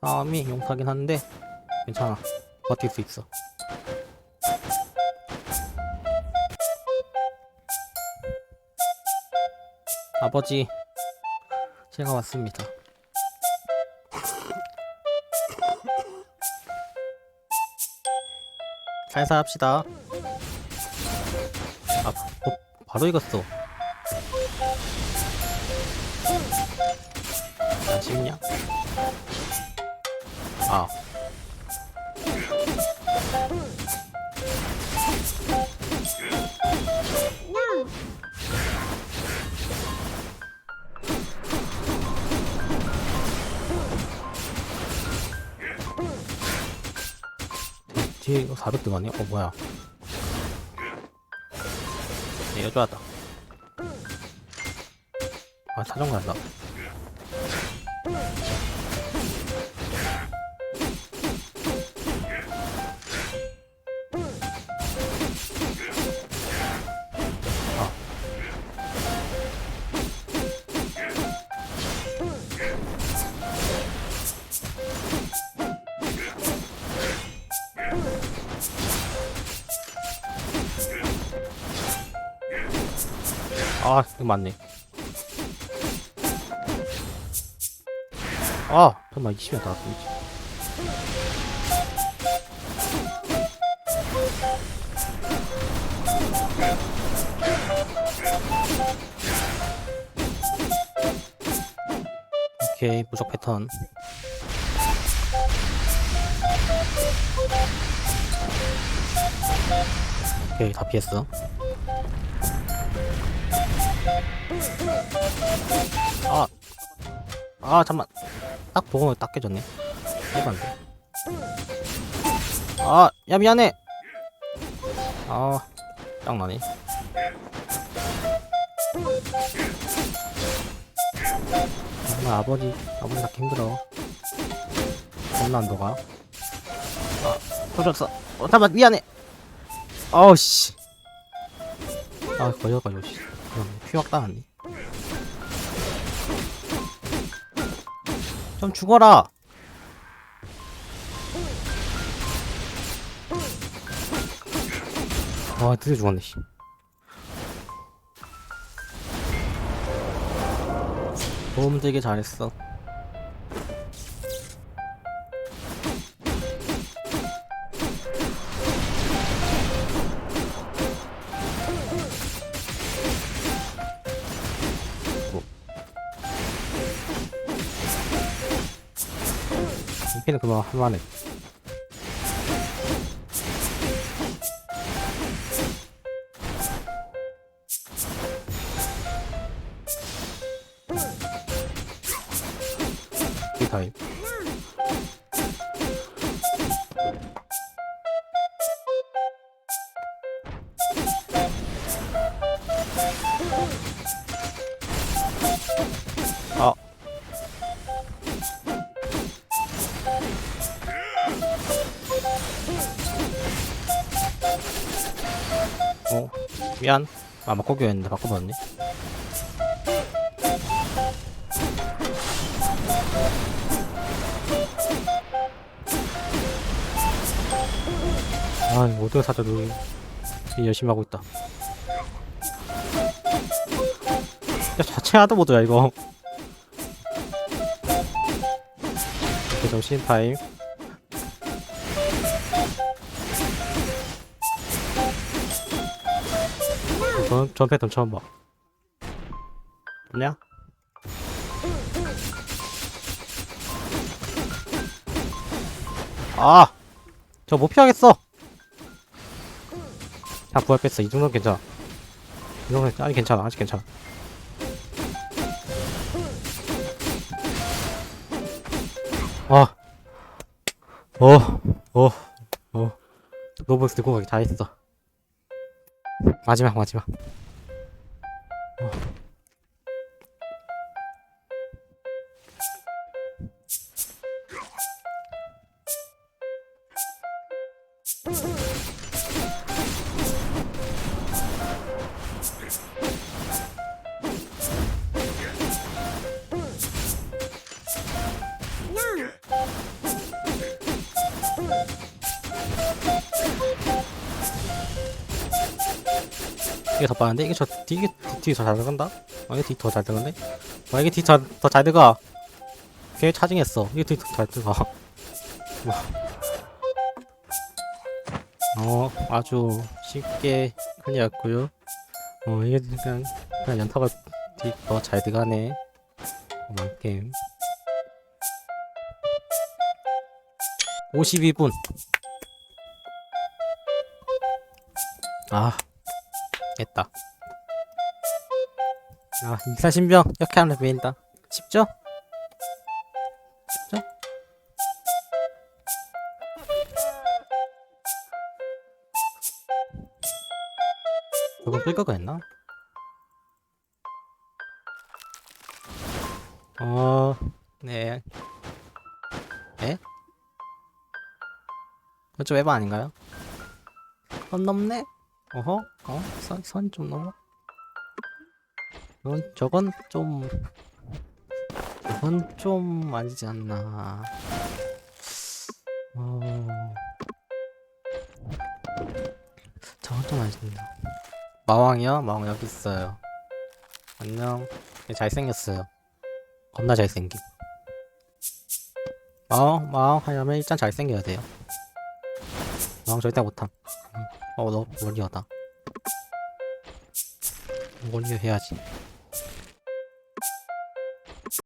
싸움이 용사긴 한데 괜찮아. 버틸 수 있어. 아버지 제가 왔습니다. 살살 합시다. 아 어, 바로 익었어. 아쉽냐? 아. 뒤에 이거 400등 아니야? 어 뭐야. 네, 이거 좋았다. 아 자전거 한다 아 이거 맞네. 아 잠깐만 20년 나왔어 이제. 오케이 무적 패턴. 오케이 다 피했어 아, 아 잠만. 딱 보고 딱 깨졌네. 해반데. 아, 야 미안해. 아, 짱나네. 정말 아버지, 아버지 낳기 힘들어. 겁나 너가. 아, 터졌어. 어, 잠만 미안해. 아우 씨. 아, 걸려가지고 씨. 휘확 당했니? 좀 죽어라. 아, 드디어 죽었네, 씨. 도움 되게 잘했어. 이피는 그만 할만해. 이 타입. 아. 어, 미안. 아, 바꿔줘야했는데 바꿔버렸네. 아, 이거 어떻게 사자, 너. 열심히 하고 있다. 야, 자체 하드 모드야, 이거. 계속 심파임. 전, 전 패턴 처음 봐. 뭐냐? 아! 저 못 피하겠어! 다 부활 뺐어. 이 정도는 괜찮아. 이 정도는, 아니, 괜찮아. 아직 괜찮아. 아. 어, 어, 어. 로봇 들고 가기 다 했어. 마지막 마지막 어. No. 이게 더 빠른데? 이게 저, 이게 뒤더잘 들어간다? 어, 이게 뒤더잘 들어간데? 어, 이게 뒤더잘 들어가. 걔 차징했어. 이게 뒤더잘 들어가. 뭐. 어, 아주 쉽게 클리어했고요. 어, 이게 그냥, 그냥 연타가 뒤더잘 들어가네. 어, 게임. 52분. 아, 됐다. 아, 인사신병 이렇게 하면 보인다. 쉽죠? 쉽죠? 조금 끌 거가 있나? 어, 네. 네? 그쪽 에바 아닌가요? 선 넘네? 어허? 어? 선, 선좀 넘어? 이건, 저건 좀, 저건 좀 아니지 않나. 어, 저건 좀 아니신다. 마왕이요? 마왕 여기 있어요. 안녕. 얘 잘생겼어요. 겁나 잘생김. 마왕, 마왕 하려면 일단 잘생겨야 돼요. 마왕 절대 못함. 음. 어, 너, 원리하다. 원리 해야지.